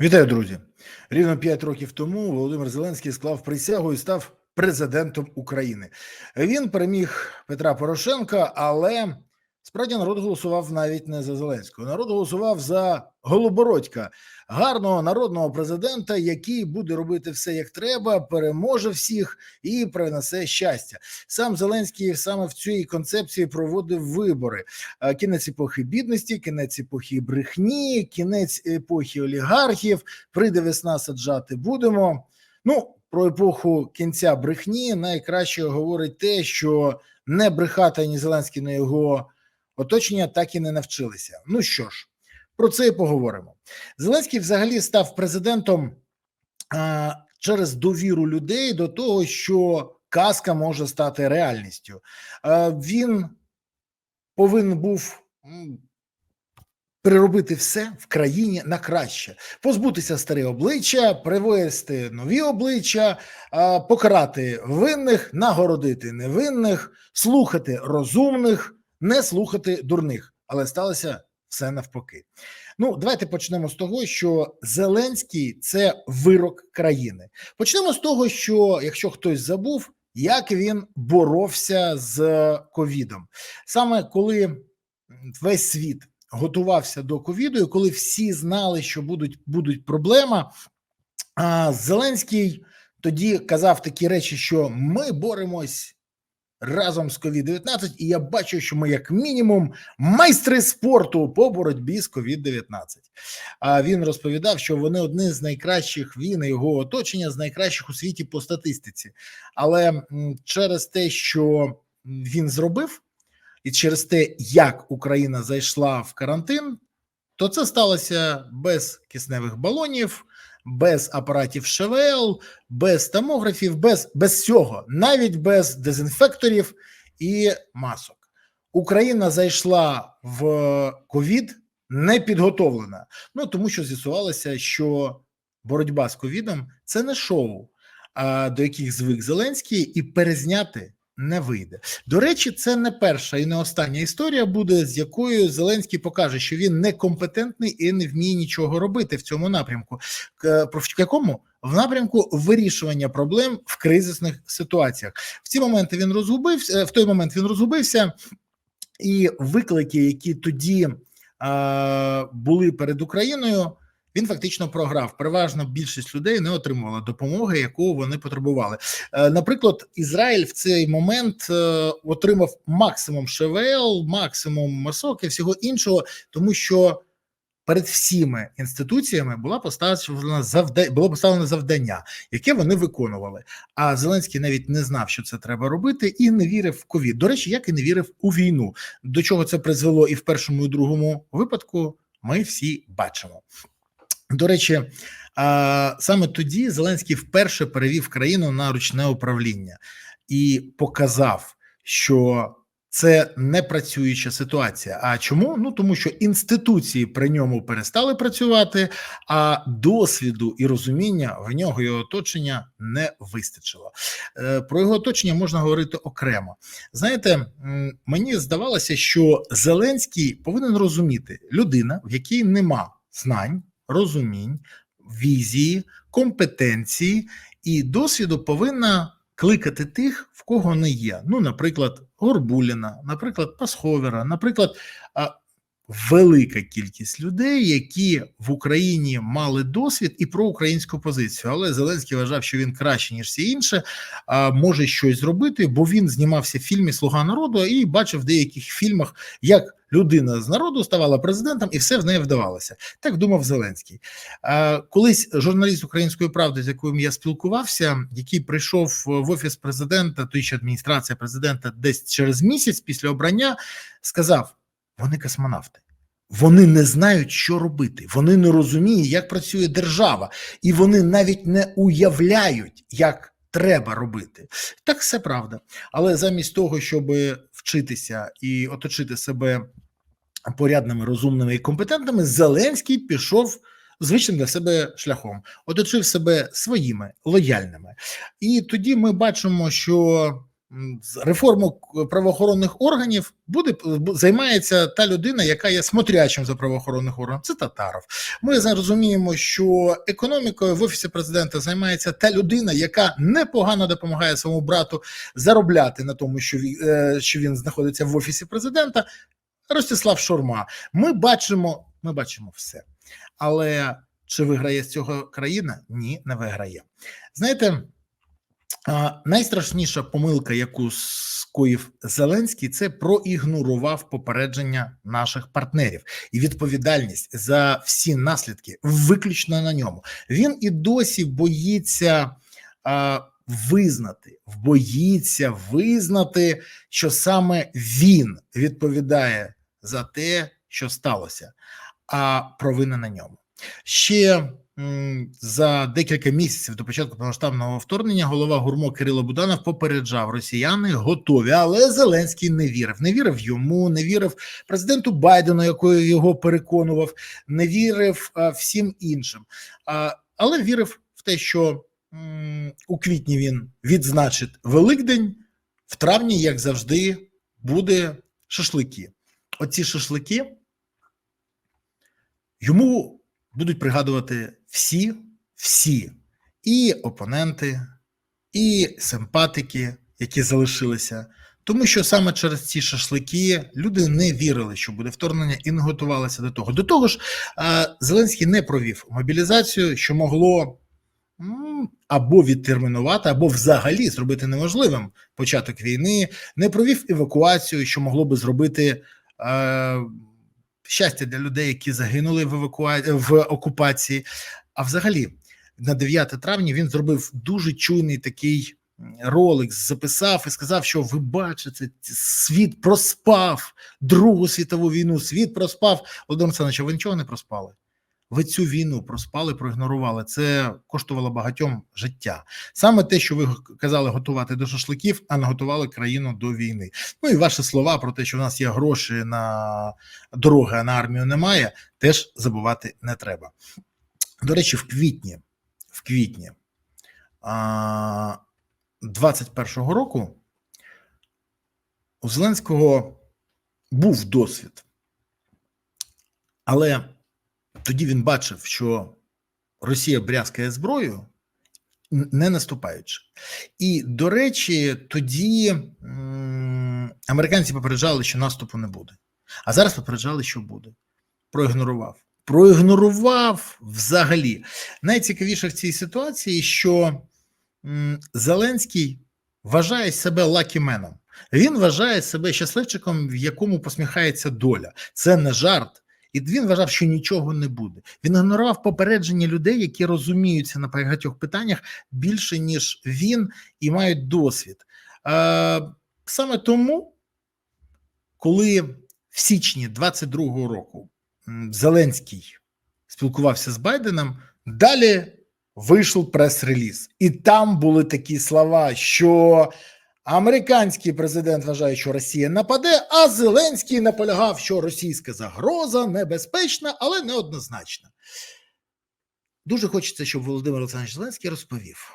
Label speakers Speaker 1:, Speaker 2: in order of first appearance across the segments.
Speaker 1: Вітаю, друзі! Рівно 5 років тому Володимир Зеленський склав присягу і став президентом України. Він переміг Петра Порошенка, але справді народ голосував навіть не за Зеленського. Народ голосував за Голобородька, гарного народного президента, який буде робити все як треба, переможе всіх і принесе щастя. Сам Зеленський саме в цій концепції проводив вибори. Кінець епохи бідності, кінець епохи брехні, кінець епохи олігархів. Прийде весна, саджати будемо. Ну про епоху кінця брехні найкраще говорить те, що не брехати ані Зеленський, ні його оточення так і не навчилися. Ну що ж, про це і поговоримо. Зеленський взагалі став президентом а, через довіру людей до того, що казка може стати реальністю. А, він повинен був м, переробити все в країні на краще, позбутися старі обличчя, привести нові обличчя, покарати винних, нагородити невинних, слухати розумних, не слухати дурних. Але сталося все навпаки. Ну, давайте почнемо з того, що Зеленський це вирок країни. Почнемо з того, що якщо хтось забув, як він боровся з ковідом, саме коли весь світ готувався до ковіду, і коли всі знали, що будуть будуть проблема, а Зеленський тоді казав такі речі, що ми боремось разом з COVID-19, і я бачу, що ми, як мінімум, майстри спорту по боротьбі з COVID-19. А він розповідав, що вони одні з найкращих він і його оточення з найкращих у світі по статистиці. Але через те, що він зробив, і через те, як Україна зайшла в карантин, то це сталося без кисневих балонів, без апаратів ШВЛ, без томографів, без, без всього, навіть без дезінфекторів і масок. Україна зайшла в ковід не підготовлена. Ну тому що з'ясувалося, що боротьба з ковідом це не шоу, а до яких звик Зеленський, і перезняти не вийде. До речі, це не перша і не остання історія буде, з якою Зеленський покаже, що він некомпетентний і не вміє нічого робити в цьому напрямку. Про в якому в напрямку вирішування проблем в кризисних ситуаціях. В ці моменти він розгубився. В той момент він розгубився, і виклики, які тоді е, були перед Україною. Він фактично програв. Переважно більшість людей не отримувала допомоги, яку вони потребували. Е, Наприклад, Ізраїль в цей момент е, отримав максимум ШВЛ, максимум масок і всього іншого, тому що перед всіми інституціями була поставлена завдання, було поставлено завдання, яке вони виконували. А Зеленський навіть не знав, що це треба робити, і не вірив в ковід. До речі, як і не вірив у війну. До чого це призвело і в першому, і другому випадку, ми всі бачимо. До речі, саме тоді Зеленський вперше перевів країну на ручне управління і показав, що це не працююча ситуація. А чому? Ну тому що інституції при ньому перестали працювати, а досвіду і розуміння в нього і оточення не вистачило. Е, Про його оточення можна говорити окремо. Знаєте, мені здавалося, що Зеленський повинен розуміти людина, в якій нема знань, розумінь, візії, компетенції і досвіду повинна кликати тих, в кого не є. Ну, наприклад, Горбуліна, наприклад, Пасховера, наприклад, велика кількість людей, які в Україні мали досвід і про українську позицію. Але Зеленський вважав, що він краще ніж всі інші, може щось зробити, бо він знімався в фільмі Слуга народу і бачив в деяких фільмах, як людина з народу ставала президентом, і все в неї вдавалося. Так думав Зеленський. Колись журналіст української правди, з яким я спілкувався, який прийшов в офіс президента, то ще адміністрація президента, десь через місяць після обрання, сказав: вони космонавти. Вони не знають, що робити. Вони не розуміють, як працює держава, і вони навіть не уявляють, як треба робити. Так все правда. Але замість того, щоб вчитися і оточити себе порядними, розумними і компетентними, Зеленський пішов звичним для себе шляхом, оточив себе своїми лояльними. І тоді ми бачимо, що реформу правоохоронних органів буде займається та людина, яка є смотрячим за правоохоронних органів. Це Татаров. Ми розуміємо, що економікою в офісі президента займається та людина, яка непогано допомагає своєму брату заробляти на тому, що е, що він знаходиться в офісі президента. Ростислав Шурма. Ми бачимо, ми бачимо все. Але чи виграє з цього країна? Ні, не виграє. Знаєте, найстрашніша помилка, яку скоїв Зеленський, це проігнорував попередження наших партнерів і відповідальність за всі наслідки виключно на ньому. Він і досі боїться а, визнати, боїться визнати, що саме він відповідає за те, що сталося, а провина на ньому. Ще за декілька місяців до початку повноштабного вторгнення голова гурмо Кирило Буданов попереджав росіяни готові, але Зеленський не вірив. Не вірив йому, не вірив президенту Байдену, якою його переконував, не вірив всім іншим. Але вірив в те, що у квітні він відзначить Великдень, в травні, як завжди, буде шашлики. Оці шашлики йому будуть пригадувати всі, всі, і опоненти, і симпатики, які залишилися. Тому що саме через ці шашлики люди не вірили, що буде вторгнення, і не готувалися до того. До того ж, Зеленський не провів мобілізацію, що могло або відтермінувати, або взагалі зробити неможливим початок війни, не провів евакуацію, що могло би зробити щастя для людей, які загинули в евакуа... в окупації. А взагалі, на 9 травня він зробив дуже чуйний такий ролик, записав і сказав, що ви бачите, світ проспав Другу світову війну. Світ проспав. Володимир Олександрович, ви нічого не проспали. Ви цю війну проспали, проігнорували. Це коштувало багатьом життя. Саме те, що ви казали готувати до шашликів, а не готували країну до війни. Ну і ваші слова про те, що в нас є гроші на дороги, а на армію немає, теж забувати не треба. До речі, в квітні, в квітні 21-го року у Зеленського був досвід, але тоді він бачив, що Росія брязкає зброєю, н- не наступаючи. І, до речі, тоді американці попереджали, що наступу не буде. А зараз попереджали, що буде. Проігнорував. Проігнорував взагалі. Найцікавіше в цій ситуації, що Зеленський вважає себе лакіменом. Він вважає себе щасливчиком, в якому посміхається доля. Це не жарт. І він вважав, що нічого не буде. Він ігнорував попередження людей, які розуміються на багатьох питаннях більше, ніж він, і мають досвід. Е, саме тому, коли в січні 22-го року Зеленський спілкувався з Байденом, далі вийшов прес-реліз, і там були такі слова, що американський президент вважає, що Росія нападе, а Зеленський наполягав, що російська загроза небезпечна, але неоднозначна. Дуже хочеться, щоб Володимир Олександрович Зеленський розповів,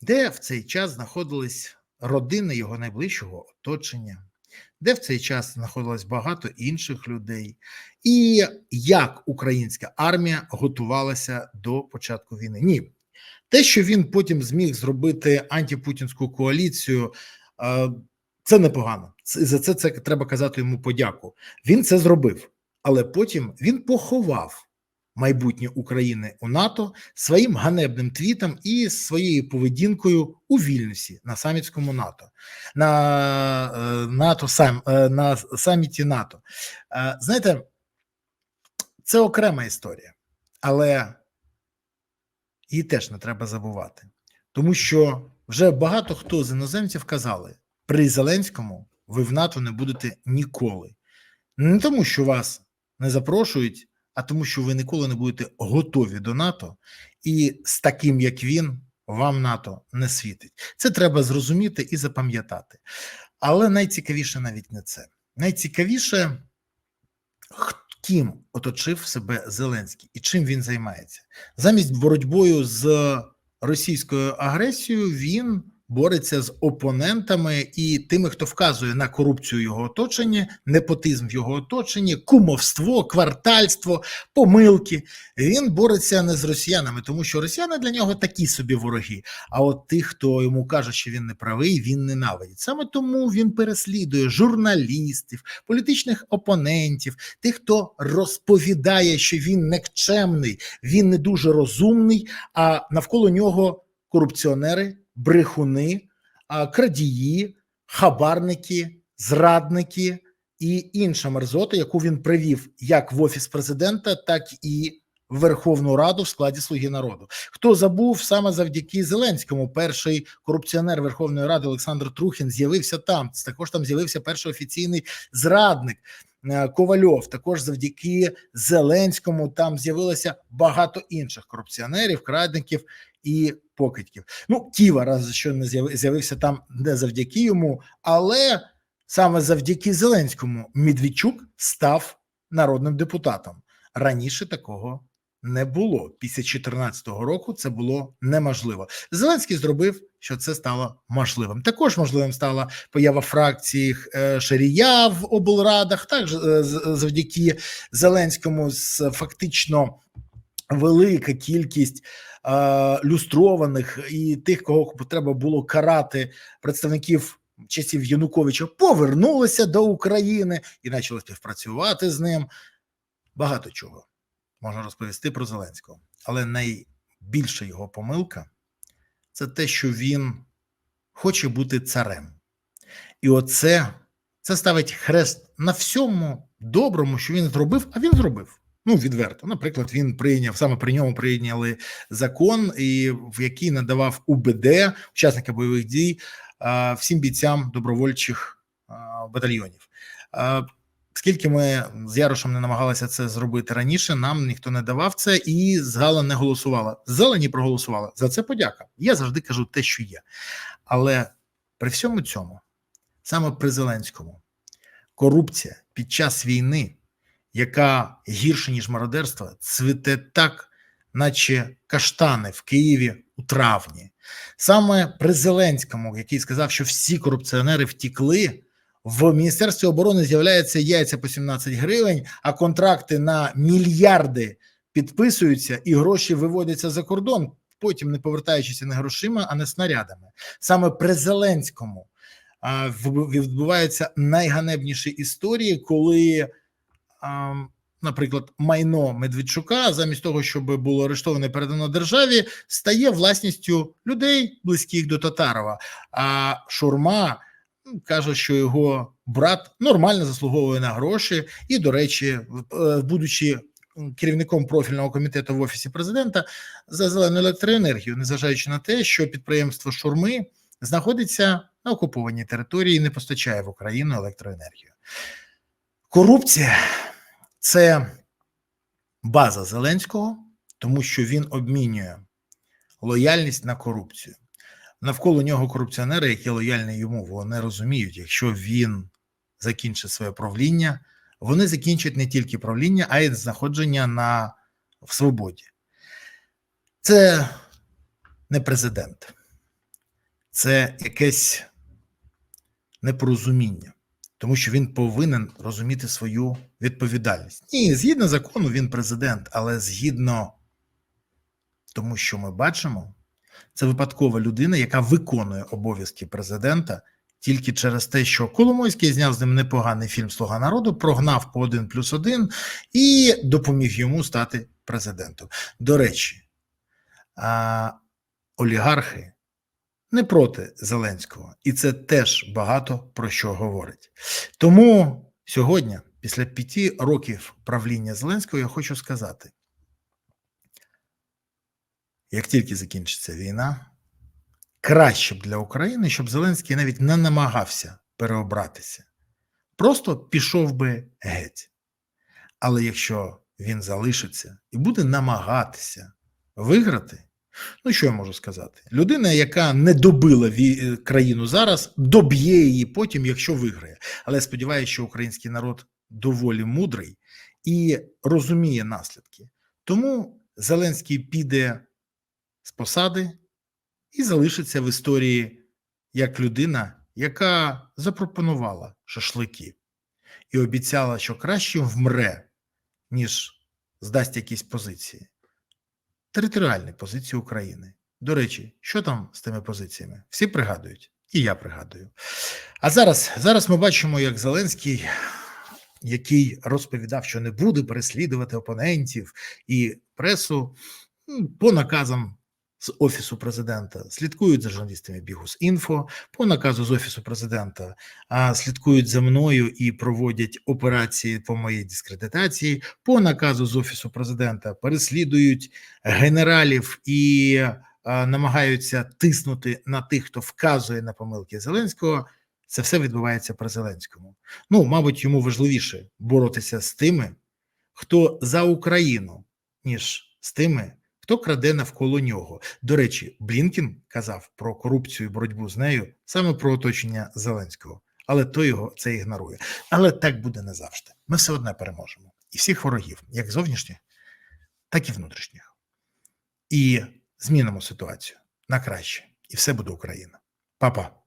Speaker 1: де в цей час знаходились родини його найближчого оточення, де в цей час знаходилось багато інших людей, і як українська армія готувалася до початку війни. Ні, те, що він потім зміг зробити антипутінську коаліцію, е, це непогано. За це, це треба казати йому подяку. Він це зробив, але потім він поховав майбутнє України у НАТО своїм ганебним твітом і своєю поведінкою у Вільнюсі на самітському НАТО, на е, НАТО сам е, на саміті НАТО. Е, Знаєте, це окрема історія, але її теж не треба забувати, тому що вже багато хто з іноземців казали: при Зеленському ви в НАТО не будете ніколи. Не тому, що вас не запрошують, а тому, що ви ніколи не будете готові до НАТО, і з таким, як він, вам НАТО не світить. Це треба зрозуміти і запам'ятати. Але найцікавіше навіть не це. Найцікавіше, ким оточив себе Зеленський і чим він займається. Замість боротьбою з російською агресією він бореться з опонентами і тими, хто вказує на корупцію його оточенні, непотизм в його оточенні, кумовство, квартальство, помилки. Він бореться не з росіянами, тому що росіяни для нього такі собі вороги. А от тих, хто йому каже, що він не правий, він ненавидить. Саме тому він переслідує журналістів, політичних опонентів, тих, хто розповідає, що він некчемний, він не дуже розумний, а навколо нього корупціонери, брехуни, крадії, хабарники, зрадники і інша мерзота, яку він привів як в офіс президента, так і в Верховну Раду в складі Слуги народу. Хто забув саме завдяки Зеленському, перший корупціонер Верховної Ради Олександр Трухін з'явився там. Також там з'явився перший офіційний зрадник. е, Ковальов також завдяки Зеленському там з'явилося багато інших корупціонерів, крадників і покидьків. Ну, Ківа, раз що не з'явився там не завдяки йому, але саме завдяки Зеленському Медведчук став народним депутатом. Раніше такого не було. Після 2014 року це було неможливо. Зеленський зробив, що це стало можливим. Також можливим стала поява фракції е, Шарія в облрадах, також е, завдяки Зеленському фактично велика кількість люстрованих і тих, кого треба було карати представників часів Януковича, повернулися до України і почали співпрацювати з ним. Багато чого можна розповісти про Зеленського, але найбільша його помилка це те, що він хоче бути царем. І оце це ставить хрест на всьому доброму, що він зробив, а він зробив. Ну, відверто. Наприклад, він прийняв саме при ньому прийняли закон, і в який надавав УБД, учасника бойових дій, всім бійцям добровольчих батальйонів. Скільки ми з Ярошем не намагалися це зробити раніше, нам ніхто не давав це, і зала не голосувала. Зелені проголосувала. За це подяка. Я завжди кажу те, що є. Але при всьому цьому, саме при Зеленському, корупція під час війни, яка гірше, ніж мародерство, цвіте так, наче каштани в Києві у травні. Саме при Зеленському, який сказав, що всі корупціонери втікли. В Міністерстві оборони з'являються яйця по 17 гривень, а контракти на мільярди підписуються і гроші виводяться за кордон, потім не повертаючися не грошима, а не снарядами. Саме при Зеленському відбуваються найганебніші історії, коли, наприклад, майно Медведчука, замість того, щоб було арештоване і передано державі, стає власністю людей, близьких до Татарова. А Шурма ну, каже, що його брат нормально заслуговує на гроші, і, до речі, е, будучи керівником профільного комітету в офісі президента за зелену електроенергію, незважаючи на те, що підприємство Шурми знаходиться на окупованій території і не постачає в Україну електроенергію. Корупція це база Зеленського, тому що він обмінює лояльність на корупцію. Навколо нього корупціонери, які лояльні йому, вони розуміють, якщо він закінчить своє правління, вони закінчать не тільки правління, а й знаходження на в свободі. Це не президент, це якесь непорозуміння, тому що він повинен розуміти свою відповідальність. Ні, згідно закону, він президент, але згідно тому, що ми бачимо, це випадкова людина, яка виконує обов'язки президента тільки через те, що Коломойський зняв з ним непоганий фільм Слуга народу, прогнав по один плюс один і допоміг йому стати президентом. До речі, олігархи не проти Зеленського, і це теж багато про що говорить. Тому сьогодні, після п'яти років правління Зеленського, я хочу сказати: як тільки закінчиться війна, краще б для України, щоб Зеленський навіть не намагався переобратися, просто пішов би геть. Але якщо він залишиться і буде намагатися виграти, ну що я можу сказати? Людина, яка не добила ві- країну зараз, доб'є її потім, якщо виграє. Але сподіваюся, що український народ доволі мудрий і розуміє наслідки. Тому Зеленський піде з посади і залишиться в історії як людина, яка запропонувала шашлики і обіцяла, що краще вмре, ніж здасть якісь позиції. Територіальні позиції України. До речі, що там з тими позиціями? Всі пригадують, і я пригадую. А зараз, зараз ми бачимо, як Зеленський, який розповідав, що не буде переслідувати опонентів і пресу по наказам з офісу президента слідкують за журналістами Бігус.Інфо, по наказу з офісу президента а, слідкують за мною і проводять операції по моїй дискредитації. По наказу з офісу президента переслідують генералів і а, намагаються тиснути на тих, хто вказує на помилки Зеленського. Це все відбувається при Зеленському. Ну, мабуть, йому важливіше боротися з тими, хто за Україну, ніж з тими, хто краде навколо нього. До речі, Блінкін казав про корупцію і боротьбу з нею саме про оточення Зеленського, але той його це ігнорує. Але так буде не завжди. Ми все одно переможемо. І всіх ворогів, як зовнішніх, так і внутрішніх. І змінимо ситуацію на краще. І все буде Україна. Па-па.